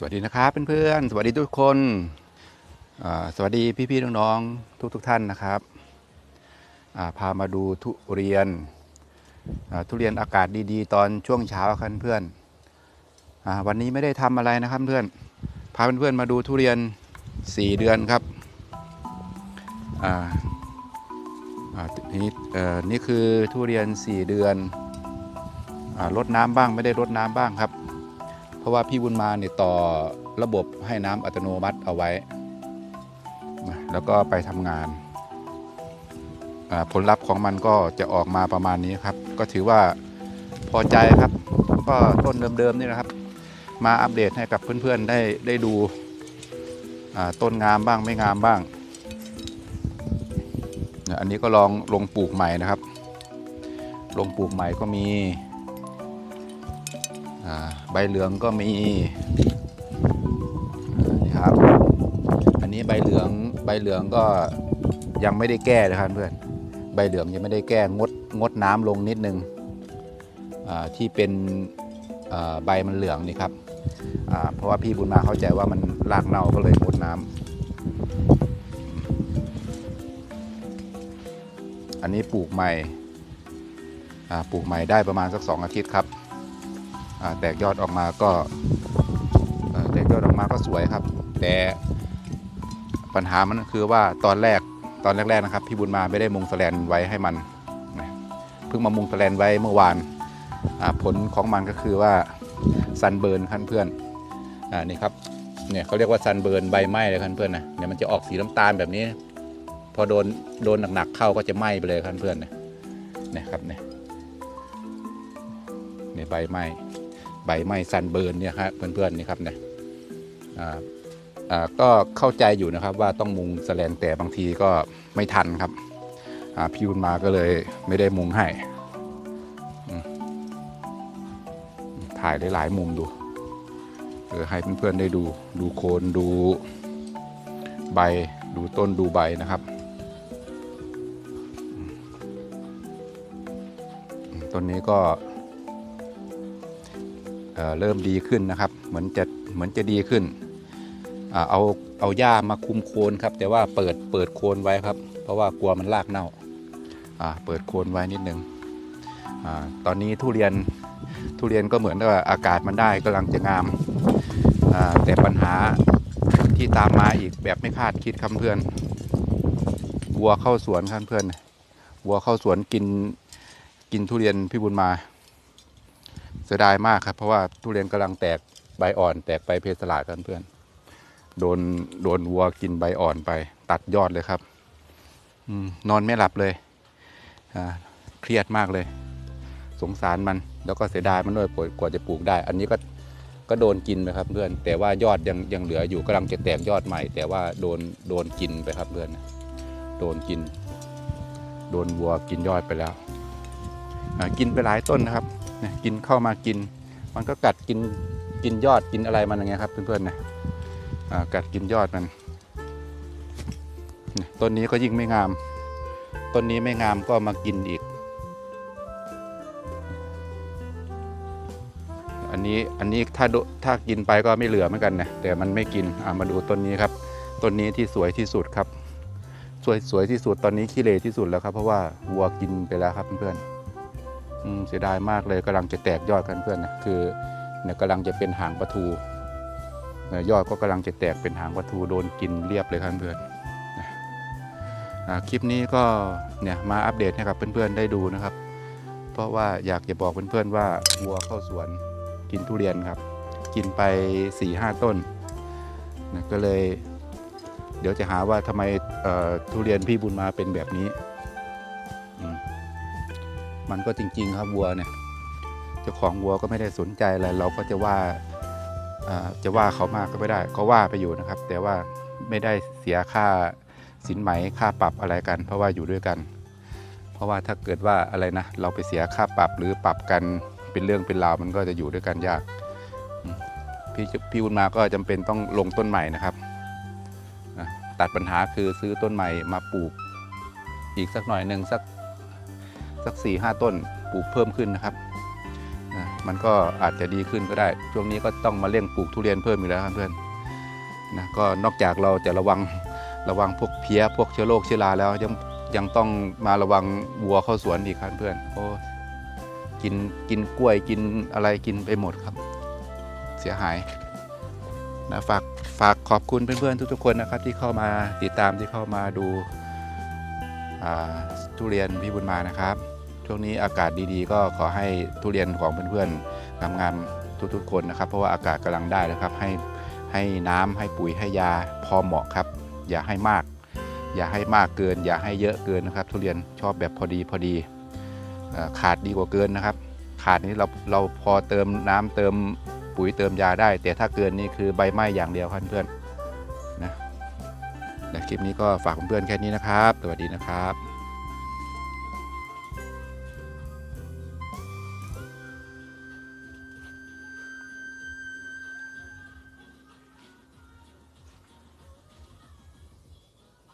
สวัสดีนะครับเพื่อนๆ สวัสดีทุกคน สวัสดีพี่ๆ น้องๆ ทุกๆทท่านนะครับาพามาดูทุเรียน ทุเรียนอากาศดีๆ ตอนช่วงเช้าครับเพื่อนอวันนี้ไม่ได้ทำอะไรนะครับเพื่อน พาเพื่อนๆ มาดูทุเรียน 4 เดือนครับนี่นี่คือทุเรียน 4 เดือนอารดน้ำบ้างไม่ได้รดน้ำบ้างครับ เพราะว่าพี่บุญมาเนี่ยต่อระบบให้น้ำอัตโนมัติเอาไว้ แล้วก็ไปทำงานผลลัพธ์ของมันก็จะออกมาประมาณนี้ครับ ก็ถือว่าพอใจครับ ก็ต้นเดิมๆนี่นะครับ มาอัปเดตให้กับเพื่อนๆได้ได้ดูต้นงามบ้างไม่งามบ้าง อันนี้ก็ลองลงปลูกใหม่นะครับ ลงปลูกใหม่ก็มี ใบเหลืองก็มีนี่ครับ อันนี้ใบเหลืองใบเหลืองก็ยังไม่ได้แก้นะครับเพื่อนใบเหลืองยังไม่ได้แก้งดงดน้ำลงนิดนึงที่เป็นใบมันเหลืองนี่ครับเพราะว่าพี่บุญมาเข้าใจว่ามันรากเน่าก็เลยงดน้ำอันนี้ปลูกใหม่ปลูกใหม่ได้ประมาณสักสองอาทิตย์ครับ แตกยอดออกมาก็แตกยอดออกมาก็สวยครับ แต่ปัญหามันคือว่าตอนแรกตอนแรกๆนะครับพี่บุญมาไม่ได้มุงสแลนไว้ให้มันเพิ่งมามุงสแลนไว้เมื่อวานผลของมันก็คือว่าซันเบิร์นขั้นเพื่อนอ่านี่ครับเนี่ยเขาเรียกว่าซันเบิร์นใบไหม้เลยขั้นเพื่อนนะเนี่ยมันจะออกสีน้ำตาลแบบนี้ พอโดนโดนหนักๆเข้าก็จะไหม้ไปเลยขั้นเพื่อนเนี่ยครับเนี่ยเนี่ยใบไหม้ ใบไม้ซันเบิร์นเนี่ยครับเพื่อนๆนี่ครับเนี่ยอ่าอ่าก็เข้าใจอยู่นะครับว่าต้องมุงแสแลนแต่บางทีก็ไม่ทันครับพี่บุญมาก็เลยไม่ได้มุงให้ ถ่ายได้หลายมุมดูเออให้เพื่อนๆได้ดูดูโคนดูใบดูต้นดูใบนะครับ ต้นนี้ก็ เเริ่มดีขึ้นนะครับ เหมือนจะเหมือนจะดีขึ้นเอาเอาหญ้ามาคุมโคนครับ แต่ว่าเปิดเปิดโคนไว้ครับ เพราะว่ากลัวมันรากเน่าเปิดโคนไว้นิดนึงอตอนนี้ทุเรียนทุเรียนก็เหมือนว่าอากาศมันได้กำลังจะงาม แต่ปัญหาที่ตามมาอีกแบบไม่คาดคิดครับเพื่อนวัวเข้าสวนครับเพื่อนวัวเข้าสวนกินกินทุเรียนพี่บุญมา เสียดายมากครับ เพราะว่าทุเรียนกำลังแตกใบอ่อน แตกไปเพสลาดกันเพื่อนโดนโดนวัวกินใบอ่อนไป ตัดยอดเลยครับอนอนไม่หลับเลยเครียดมากเลย สงสารมัน แล้วก็เสียดายมันด้วยกว่ากว่าจะปลูกได้ อันนี้ก็ก็โดนกินไปครับเพื่อน แต่ว่ายอดยังยังเหลืออยู่กำลังจะแตกยอดใหม่ แต่ว่าโดนโดนกินไปครับเพื่อน โดนกิน โดนวัวกินยอดไปแล้วกินไปหลายต้นนะครับ เนี่ยกินเข้ามากิน มันก็กัดกินกินยอดกินอะไรมันอย่างเงี้ยครับ เพื่อนๆนะกัดกินยอดมันต้นนี้ก็ยิ่งไม่งาม ต้นนี้ไม่งามก็มากินอีก อันนี้อันนี้ถ้าถ้ากินไปก็ไม่เหลือเหมือนกันนะแต่มันไม่กินมาดูต้นนี้ครับต้นนี้ที่สวยที่สุดครับ สวยสวยที่สุดตอนนี้ขี้เลที่สุดแล้วครับ เพราะว่าวัวกินไปแล้วครับเพื่อนๆ เสียดายมากเลยกำลังจะแตกยอดกันเพื่อนนะคือเนี่ยกำลังจะเป็นหางปลาทูเนี่ยยอดก็กำลังจะแตกเป็นหางปลาทูโดนกินเรียบเลยครับเพื่อนคลิปนี้ก็เนี่ยมาอัปเดตให้กับเพื่อนๆได้ดูนะครับ เพราะว่าอยากจะบอกเพื่อนๆว่าวัวเข้าสวนกินทุเรียนครับ กินไป4ี่ห้าต้นนะก็เลย เดี๋ยวจะหาว่าทำไมทุเรียนพี่บุญมาเป็นแบบนี้ มันก็จริง ๆ ครับวัวเนี่ยเจ้าของวัวก็ไม่ได้สนใจอะไรเราก็จะว่าจะว่าเขามากก็ไม่ได้เขาว่าไปอยู่นะครับ แต่ว่าไม่ได้เสียค่าสินไหมค่าปรับอะไรกัน เพราะว่าอยู่ด้วยกัน เพราะว่าถ้าเกิดว่าอะไรนะ เราไปเสียค่าปรับหรือปรับกันเป็นเรื่องเป็นราวมันก็จะอยู่ด้วยกันยาก พี่พี่บุญมาก็จำเป็นต้องลงต้นใหม่นะครับ ตัดปัญหาคือซื้อต้นใหม่มาปลูกอีกสักหน่อยหนึ่งสัก สักสี่ห้าต้นปลูกเพิ่มขึ้นนะครับมันก็อาจจะดีขึ้นก็ได้ ช่วงนี้ก็ต้องมาเร่งปลูกทุเรียนเพิ่มอีกแล้วครับเพื่อนนะก็นอกจากเราจะระวังระวังพวกเพี้ยพวกเชื้อโรคเชื้อราแล้วยังยังต้องมาระวังวัวเข้าสวนอีกครับเพื่อนโอ้กินกินกล้วยกินอะไรกินไปหมดครับ เสียหายนะฝากฝากขอบคุณเพื่อนๆทุกๆคนนะครับ ที่เข้ามาติดตามที่เข้ามาดูทุเรียนพี่บุญมานะครับ ช่วงนี้อากาศดีๆ ก็ขอให้ทุเรียนของเพื่อนๆงามๆทุกๆคนนะครับ เพราะว่าอากาศกำลังได้แล้วครับ ให้ให้น้ำให้ปุ๋ยให้ยาพอเหมาะครับ อย่าให้มาก อย่าให้มากเกิน อย่าให้เยอะเกินนะครับ ทุเรียนชอบแบบพอดีพอดีขาดดีกว่าเกินนะครับ ขาดนี้เราเราพอเติมน้ำเติมปุ๋ยเติมยาได้ แต่ถ้าเกินนี่คือใบไหม้อย่างเดียวครับเพื่อนนะและคลิปนี้ก็ฝากเพื่อนๆแค่นี้นะครับ สวัสดีนะครับ